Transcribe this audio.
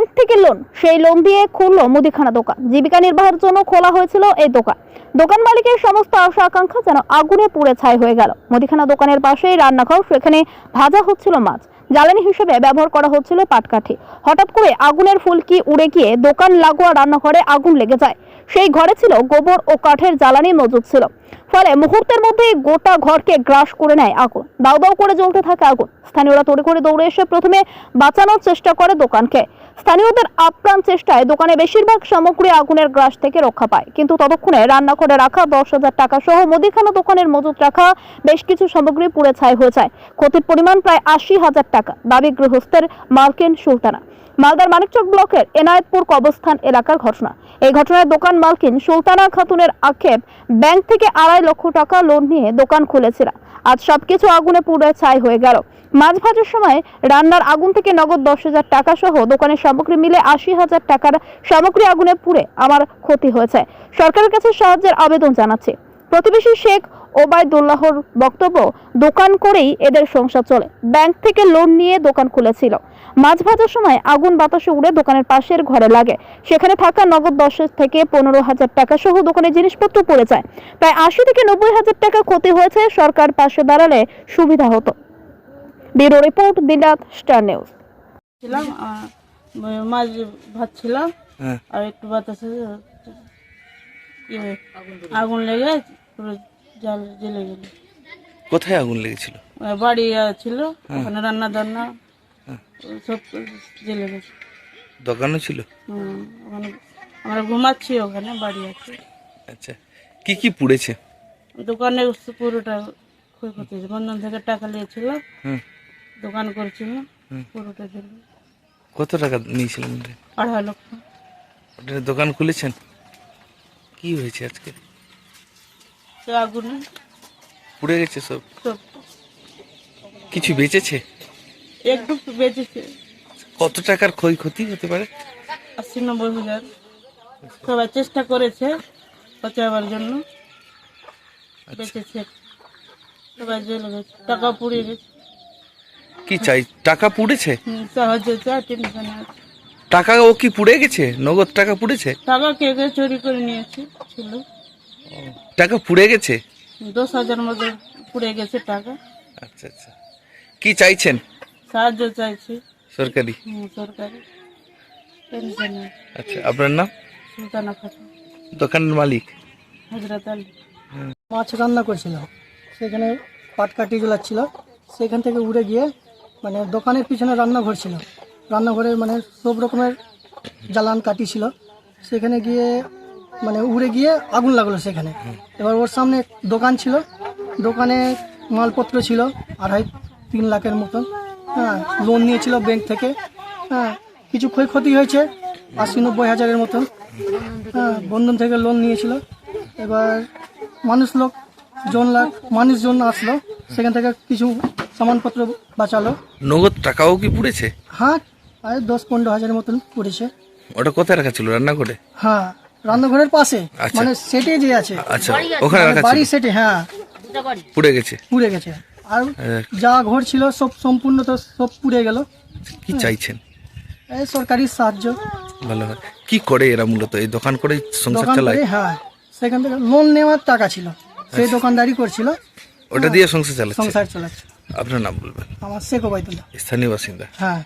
Bank থেকে loan, সেই loan দিয়ে খুললো মুদিখানা দোকান। জীবিকা নির্বাহের জন্য খোলা হয়েছিল এই দোকান। দোকান মালিকের সমস্ত আশা আকাঙ্ক্ষা যেন আগুনে পুড়ে ছাই হয়ে গেল। মুদিখানা দোকানের পাশেই রান্নাঘর, সেখানে ভাজা হচ্ছিল মাছ। জ্বালানি হিসেবে ব্যবহার করা হচ্ছিল পাটকাঠি। হঠাৎ করে আগুনের ফুলকি উড়ে গিয়ে দোকান লাগোয়া রান্নাঘরে আগুন লেগে যায়। সেই ঘরে ছিল গোবর ও কাঠের জ্বালানি মজুদ ছিল। ফলে মুহূর্তের মধ্যেই গোটা ঘরকে গ্রাস করে নেয় আগুন। দাউ দাউ করে জ্বলতে থাকে আগুন। স্থানীয়রা তড়ি করে দৌড়ে এসে প্রথমে বাঁচানোর চেষ্টা করে দোকানকে। স্থানীয়দের আপ্রাণ চেষ্টায় দোকানে বেশিরভাগ সামগ্রী আগুনের গ্রাস থেকে রক্ষা পায়। কিন্তু ততক্ষণে রান্নাঘরে রাখা দশ হাজার টাকা সহ মুদিখানা দোকানের মজুত রাখা বেশ কিছু সামগ্রী পুড়ে ছাই হয়ে যায়। ক্ষতির পরিমাণ প্রায় আশি হাজার টাকা। দাবি গৃহস্থের মার্কিন সুলতানা। মালদার মানিকচক ব্লকের এনায়েতপুর কবস্থান এলাকার ঘটনা। এই ঘটনায় দোকান মালকিন সুলতানা খাতুনের আক্ষেপ ব্যাংক থেকে আড়াই লক্ষ টাকা লোন নিয়ে দোকান খুলেছিল। আজ সবকিছু আগুনে পুড়ে ছাই হয়ে গেল। মাছ ভাজার সময় রান্নার আগুন থেকে নগদ দশ হাজার টাকা সহ দোকানের সামগ্রী মিলে আশি হাজার টাকার সামগ্রী আগুনে পুড়ে আমার ক্ষতি হয়েছে। সরকারের কাছে সাহায্যের আবেদন জানাচ্ছে। প্রতিবেশী শেখ ওবায়দুল্লাহর বক্তব্য দোকান করেই এদের সংসার চলে। ব্যাংক থেকে লোন নিয়ে দোকান খুলেছিল। মাছ ভাজার সময় আগুন বাতাসে উড়ে দোকানের পাশের ঘরে লাগে। সেখানে থাকা নগদ দশ থেকে পনেরো হাজার টাকা সহ দোকানের জিনিসপত্র পড়ে যায়। প্রায় আশি থেকে নব্বই হাজার টাকা ক্ষতি হয়েছে সরকার পাশে দাঁড়ালে সুবিধা হতো। Bureau report Dinat Star News. ছিলাম আর মাছ ভাজছিলাম। হ্যাঁ। আর একটু বাতাসে আগুন লেগে পুরো জাল জ্বলে গেল। কোথায় আগুন লেগেছিল? বাড়ি ছিল ওখানে রান্না দান্না সব জ্বলে গেছে। দোকানও ছিল? হুম, ওখানে আমরা ঘুমাচ্ছি ওখানে বাড়ি আছে। আচ্ছা কি কি পুড়েছে? দোকানে পুরোটা ক্ষয়ক্ষতি হয়েছে। বন্ধন থেকে টাকা নিয়েছিল হুম। দোকান করেছিল পুরোটা জ্বলে কত টাকা নিয়েছিলেন? আড়াই লক্ষ। দোকান খুলেছেন? কি হয়েছে আজকে? তো আগুনে। পুড়ে গেছে সব? সব। কিছু বেঁচেছে? একটু বেঁচেছে। কত টাকার ক্ষয়ক্ষতি হতে পারে? আশি নব্বই হাজার। সবাই চেষ্টা করেছে বাঁচাবার জন্য। বেঁচেছে। সবাই জেলে গেছে। টাকা পুড়িয়ে গেছে। কি চাই? টাকা পুড়েছে? সাহায্য চাই টেনশনে আছে টাকা ও কি পুড়ে গেছে? নগদ টাকা পুড়েছে? টাকা কে কে চুরি করে নিয়েছে? ছিল। টাকা পুড়ে গেছে? দশ হাজার মতো পুড়ে গেছে টাকা। আচ্ছা আচ্ছা। কি চাইছেন? সাহায্য চাইছি। সরকারি? সরকারি। আচ্ছা আপনার নাম? সুলতানা খাতুন। দোকানের মালিক? হজরত আলী। মাছ রান্না করছিলাম সেখানে পাটকাঠি জ্বলাচ্ছিল সেখান থেকে উড়ে গিয়ে মানে দোকানের পিছনে রান্নাঘর ছিল। রান্নাঘরে মানে সব রকমের জ্বালান কাঠি ছিল। সেখানে গিয়ে মানে উড়ে গিয়ে আগুন লাগল সেখানে। এবার ওর সামনে দোকান ছিল। দোকানে মালপত্র ছিল আড়াই তিন লাখের মতন। হ্যাঁ লোন নিয়েছিল ব্যাংক থেকে। হ্যাঁ কিছু ক্ষয়ক্ষতি হয়েছে আশি নব্বই হাজারের মতন। হ্যাঁ বন্ধন থেকে লোন নিয়েছিল। এবার মানুষ লোক জন লাখ মানুষজন আসলো। সেখান থেকে কিছু সামানপত্র বাঁচালো। নগদ টাকাও কি পুড়েছে? হ্যাঁ আর দশ পনেরো হাজারের মতন পড়েছে। ওটা কোথায় রাখা ছিল? রান্না করে হ্যাঁ রান্নাঘরের পাশে আচ্ছা। মানে সেটে যে আছে। আচ্ছা ওখানে রাখা বাড়ি সেটে হ্যাঁ। পুড়ে গেছে। পুড়ে গেছে। আর হ্যাঁ, যা ঘর ছিল সব সম্পূর্ণ তো সব পুড়ে গেল। কি চাইছেন? এই সরকারি সাহায্য। ভালো হয়। কি করে এরা মূলত? এই দোকান করে সংসার চালায়? হ্যাঁ। সেখান থেকে লোন নেওয়ার টাকা ছিল। সেই আচ্ছা। দোকানদারি করছিল। ওটা দিয়ে সংসার চালাচ্ছে? সংসার চালাচ্ছে। আপনার নাম বলবেন? আমার শেখ ওবায়দুল্লাহ স্থানীয় বাসিন্দা? হ্যাঁ।